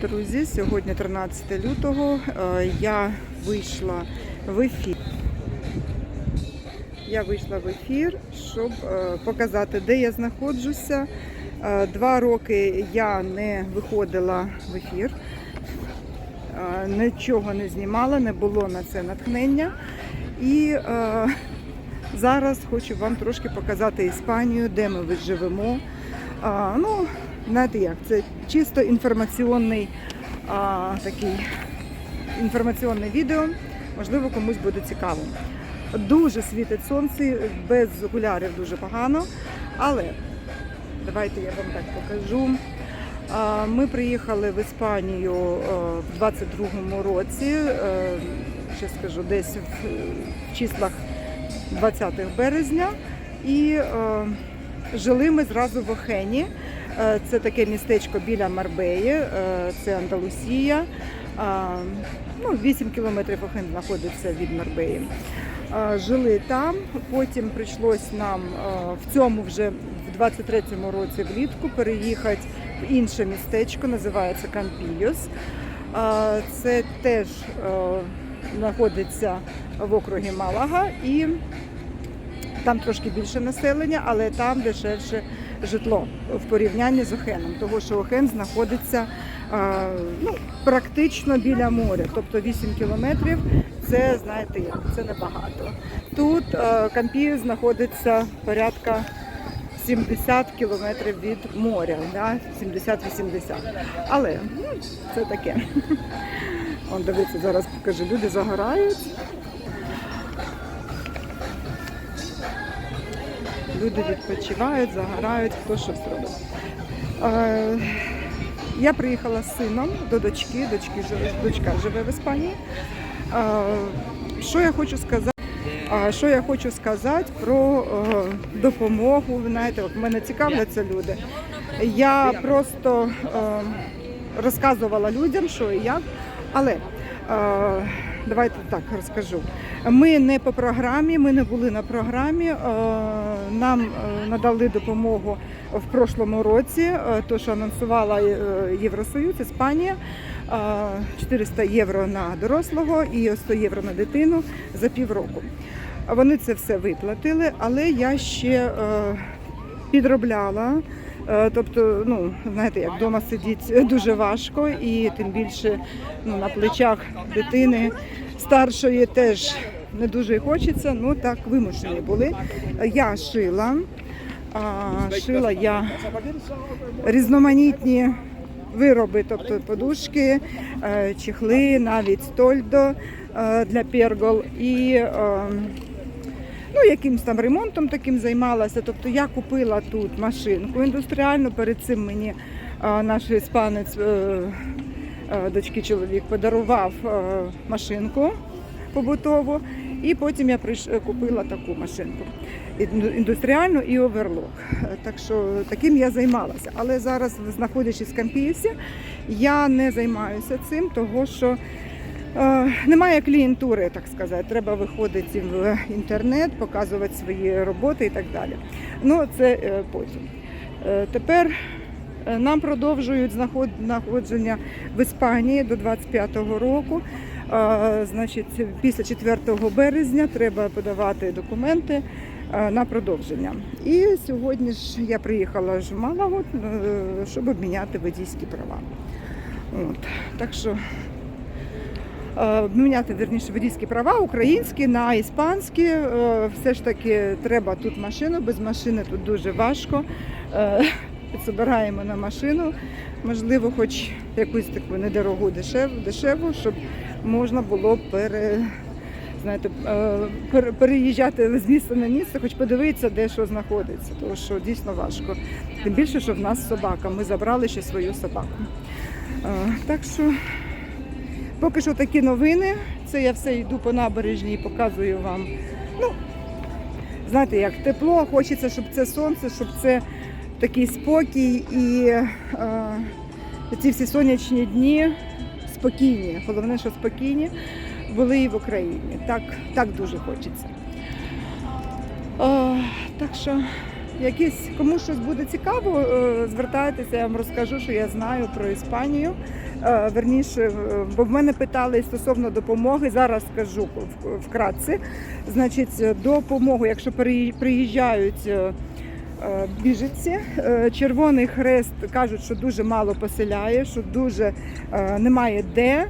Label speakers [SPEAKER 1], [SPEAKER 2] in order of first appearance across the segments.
[SPEAKER 1] Друзі, сьогодні 13 лютого. Я вийшла в ефір. Я вийшла в ефір, щоб е, показати, де я знаходжуся. Два роки я не виходила в ефір, нічого не знімала, не було на це натхнення. І е, зараз хочу вам трошки показати Іспанію, де ми живемо. А, ну, знаєте як, це чисто інформаційний а, такий інформаційне відео. Можливо, комусь буде цікаво. Дуже світить сонце, без окулярів дуже погано. Але давайте я вам так покажу. Ми приїхали в Іспанію е, в 22-му році, е, ще скажу, десь в, числах 20 березня. І е, жили ми зразу в Охені. Е, Це таке містечко біля Марбеї, е, це Андалусія. Ну, 8 кілометрів Охен знаходиться від Марбеї. Е, Жили там, потім прийшлось нам е, в цьому вже в 23-му році влітку переїхати в інше містечко, називається Кампільос. Е, Це теж е, знаходиться в округі Малага і там трошки більше населення, але там дешевше житло в порівнянні з Охеном, тому що Охен знаходиться ну, практично біля моря, тобто 8 кілометрів. Це знаєте це небагато. Тут а, Кампію знаходиться порядка 70 кілометрів від моря, да? 70-80. Але ну, це таке. Он дивіться, зараз покажу, люди загорають. Люди відпочивають, загорають, хто що зробить. Е, я приїхала з сином до дочки, дочки дочка живе в Іспанії. Е, що я хочу сказати? А що я хочу сказати про е, допомогу? Знаєте, от мене цікавляться люди. Я просто розказувала людям, що і як, але давайте так розкажу. Ми не по програмі, ми не були на програмі. е, Нам е, надали допомогу в прошлому році, е, то що анонсувала Євросоюз, Іспанія. е, 400 євро на дорослого і 100 євро на дитину за півроку. Вони це все виплатили, але я ще підробляла. Е, Тобто, ну знаєте, як вдома сидіти дуже важко, і тим більше ну, на плечах дитини старшої теж не дуже хочеться. Ну так вимушені були. Я шила, а, шила я різноманітні вироби, тобто подушки, е, чехли, навіть стольдо е, для пергол і. Ну, якимсь там ремонтом таким займалася. Тобто я купила тут машинку індустріальну. Перед цим мені наш іспанець е, е, дочки чоловік подарував е, машинку побутову. І потім я прийш... купила таку машинку індустріальну і оверлок. Так що таким я займалася. Але зараз, знаходячись в Кампіївсі, я не займаюся цим, того що Немає клієнтури, так сказати. Треба виходити в інтернет, показувати свої роботи і так далі. Ну, це е, потім. Е, Тепер е, нам продовжують знаходження в Іспанії до 25-го року. Е, Значить, після 4 березня треба подавати документи е, на продовження. І сьогодні ж я приїхала ж в Малагу, е, щоб обміняти водійські права. От. Так що е, обміняти верніше водійські права українські на іспанські. Е, Все ж таки треба тут машину, без машини тут дуже важко. Е, Підсобираємо на машину, можливо, хоч якусь таку недорогу дешеву, дешеву, щоб можна було пере, знаєте, е, переїжджати з місця на місце, хоч подивитися, де що знаходиться, тому що дійсно важко. Тим більше, що в нас собака. Ми забрали ще свою собаку. Е, Так що Поки що такі новини. Це я все йду по набережній і показую вам. Ну, знаєте, як тепло, хочеться, щоб це сонце, щоб це такий спокій і е, ці всі сонячні дні спокійні. Головне, що спокійні були і в Україні. Так, так дуже хочеться. Е, так що якісь кому щось буде цікаво, е, звертайтеся, я вам розкажу, що я знаю про Іспанію. Е, Верніше, бо в мене питали стосовно допомоги. Зараз скажу вкратце. Значить, допомогу, якщо приїжджають. е, е, Біженці, Червоний Хрест кажуть, що дуже мало поселяє, що дуже немає де.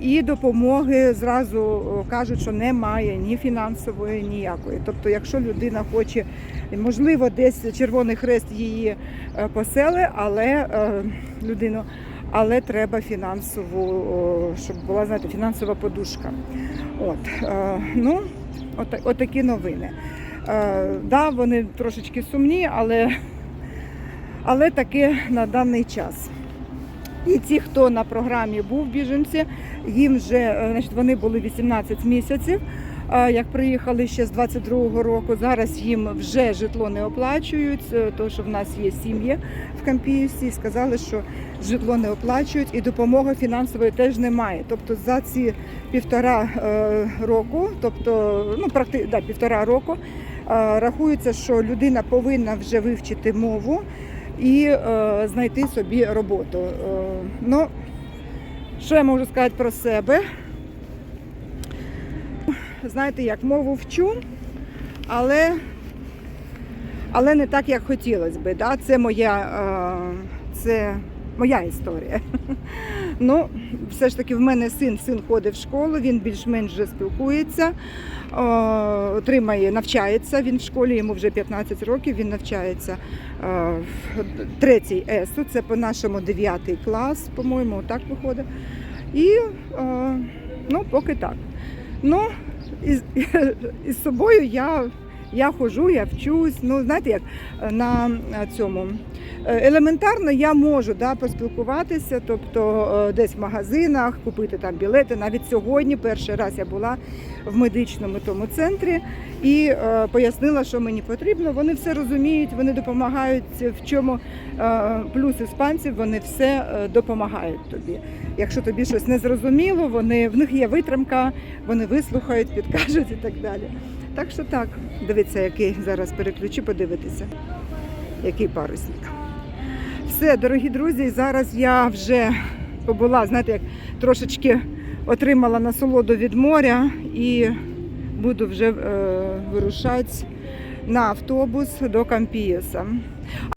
[SPEAKER 1] І допомоги зразу кажуть, що немає ні фінансової, ніякої. Тобто, якщо людина хоче, можливо, десь Червоний Хрест її поселе, але людину, але треба фінансову, щоб була знаєте, фінансова подушка. От е, ну, от, отакі новини. Е, да, вони трошечки сумні, але, але таке на даний час. І ті, хто на програмі був біженці, їм вже е, значить, вони були 18 місяців. Як приїхали ще з 22-го року, зараз їм вже житло не оплачують, е, тому що в нас є сім'ї в Кампіюсі, і сказали, що житло не оплачують і допомоги фінансової теж немає. Тобто за ці півтора е, року, тобто ну практи, да, півтора року, е, рахується, що людина повинна вже вивчити мову і е, знайти собі роботу. Е, ну, що я можу сказати про себе? Знаєте, як мову вчу, але, але не так, як хотілося би. Да? Це моя, е, це моя історія. Ну, все ж таки, в мене син, син ходить в школу, він більш-менш вже спілкується, е, отримає, навчається. Він в школі, йому вже 15 років, він навчається е, в третій ЕСУ, це по-нашому 9 клас, по-моєму, так виходить. І ну, поки так. Ну, із, із собою я, я ходжу, я вчусь. Ну, знаєте, як е, на е, цьому. Е, Елементарно я можу да, поспілкуватися, тобто десь в магазинах, купити там білети. Навіть сьогодні, перший раз я була в медичному тому центрі і е, пояснила, що мені потрібно. Вони все розуміють, вони допомагають. В чому е, плюс іспанців, вони все допомагають тобі. Якщо тобі щось не зрозуміло, вони в них є витримка, вони вислухають, підкажуть і так далі. Так що так, дивіться, який зараз переключу, подивитися, який парусник. Все, дорогі друзі, зараз я вже побула, знаєте, як трошечки отримала насолоду від моря і буду вже е, вирушати на автобус до Кампієса.